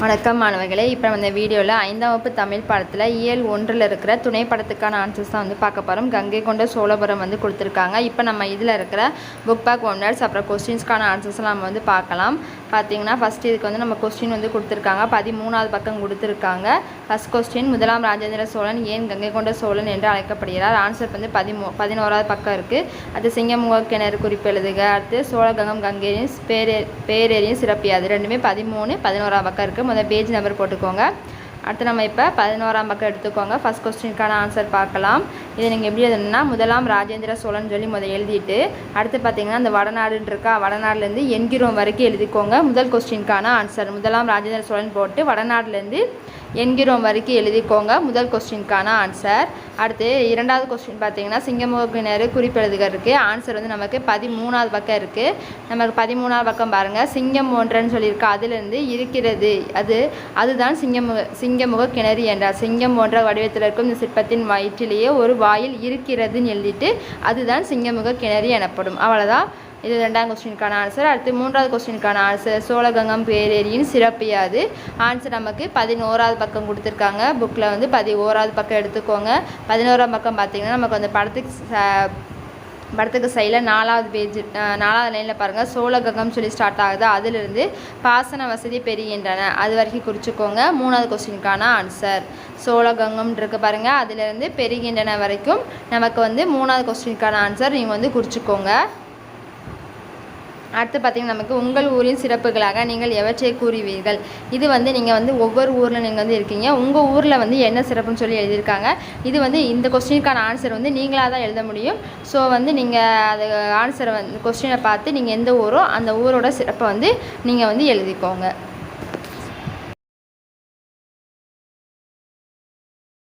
வணக்கம் மாணவர்களே. இப்போ நம்ம இந்த வீடியோவில் ஐந்தாம் வகுப்பு தமிழ் பாடத்தில் இயல் ஒன்றில் இருக்கிற துணை படத்துக்கான ஆன்சர்ஸ் தான் வந்து பார்க்க போகிறோம் கங்கை கொண்ட சோழபுரம் வந்து கொடுத்துருக்காங்க. இப்போ நம்ம இதில் இருக்கிற புக் பேக் ஒன்னர்ஸ் அப்புறம் கொஸ்டின்ஸ்க்கான ஆன்சர்ஸ்லாம் நம்ம வந்து பார்க்கலாம். பார்த்தீங்கன்னா ஃபஸ்ட்டு இதுக்கு வந்து நம்ம கொஸ்டின் வந்து கொடுத்துருக்காங்க. பதிமூணாவது பக்கம் கொடுத்துருக்காங்க. ஃபஸ்ட் கொஸ்டின் முதலாம் ராஜேந்திர சோழன் ஏன் கங்கை கொண்ட சோழன் என்று அழைக்கப்படுகிறார்? ஆன்சர் வந்து பதிமூ பதினோராவது பக்கம் இருக்குது அது சிங்கமுக கிணறு குறிப்பு எழுதுக. அடுத்து சோழகங்கம் கங்கையின் பேரே பேரேரியும் சிறப்பியாது ரெண்டுமே பதிமூணு பதினோராவது பக்கம் இருக்குது முதல் பேஜ் நம்பர் போட்டுக்கோங்க. அடுத்து நம்ம இப்போ பதினோராம் பக்கம் எடுத்துக்கோங்க. ஃபஸ்ட் கொஸ்டினுக்கான ஆன்சர் பார்க்கலாம். இது நீங்கள் எப்படி எழுதணும்னா முதலாம் ராஜேந்திர சோழன் சொல்லி முதல் எழுதிட்டு அடுத்து பார்த்தீங்கன்னா அந்த வடநாடுன்னு இருக்கா வடநாடுலேருந்து என்கிறோம் வரைக்கும் எழுதிக்கோங்க. முதல் கொஸ்டினுக்கான ஆன்சர் முதலாம் ராஜேந்திர சோழன் போட்டு வடநாடுலேருந்து என்கிறோம் வரைக்கும் எழுதிக்கோங்க. முதல் கொஸ்டினுக்கான ஆன்சர் அடுத்து இரண்டாவது கொஸ்டின் பார்த்தீங்கன்னா சிங்கமுகினர் குறிப்பெழுதுக இருக்குது ஆன்சர் வந்து நமக்கு பதிமூணாவது பக்கம் இருக்குது நமக்கு பதிமூணாவது பக்கம் பாருங்கள் சிங்கம் ஒன்றன்னு சொல்லியிருக்கு. அதுலேருந்து இருக்கிறது. அது அதுதான் சிங்கமுக சிங்கமுக கிணறு என்றார். சிங்கம் போன்ற வடிவத்தில் இருக்கும் இந்த சிற்பத்தின் வயிற்றிலேயே ஒரு வாயில் இருக்கிறதுன்னு எழுதிட்டு அதுதான் சிங்கமுக கிணறு எனப்படும். அவ்வளோதான் இது ரெண்டாம் கொஸ்டினுக்கான ஆன்சர் அடுத்து மூன்றாவது கொஸ்டினுக்கான ஆன்சர் சோழகங்கம் பேரேரியின் சிறப்பு யாது? ஆன்சர் நமக்கு பதினோராவது பக்கம் கொடுத்துருக்காங்க. புக்கில் வந்து பதி ஓராவது பக்கம் எடுத்துக்கோங்க. பதினோராம் பக்கம் பார்த்திங்கன்னா நமக்கு அந்த படத்துக்கு ச- படத்துக்கு சைடில் நாலாவது பேஜ் நாலாவது லைனில் பாருங்கள் சோழகங்கம் சொல்லி ஸ்டார்ட் ஆகுது. அதிலிருந்து பாசன வசதி பெறுகின்றன. அது வரைக்கும் குறிச்சிக்கோங்க. மூணாவது கொஸ்டினுக்கான ஆன்சர் சோழகங்கம் இருக்கு பாருங்கள் அதிலிருந்து பெறுகின்றன வரைக்கும் நமக்கு வந்து மூணாவது கொஸ்டினுக்கான ஆன்சர் நீங்கள் வந்து குறிச்சிக்கோங்க. அடுத்து பார்த்தீங்கன்னா நமக்கு உங்கள் ஊரின் சிறப்புகளாக நீங்கள் எவற்றை கூறுவீர்கள்? இது வந்து நீங்கள் வந்து ஒவ்வொரு ஊரில் நீங்கள் வந்து இருக்கீங்க. உங்கள் ஊரில் வந்து என்ன சிறப்புன்னு சொல்லி எழுதியிருக்காங்க. இது வந்து இந்த கொஸ்டினுக்கான ஆன்சர் வந்து நீங்களாக தான் எழுத முடியும். ஸோ வந்து நீங்கள் அது ஆன்சரை வந்து கொஸ்டினை பார்த்து நீங்கள் எந்த ஊரோ அந்த ஊரோட சிறப்பை வந்து நீங்கள் வந்து எழுதிக்கோங்க.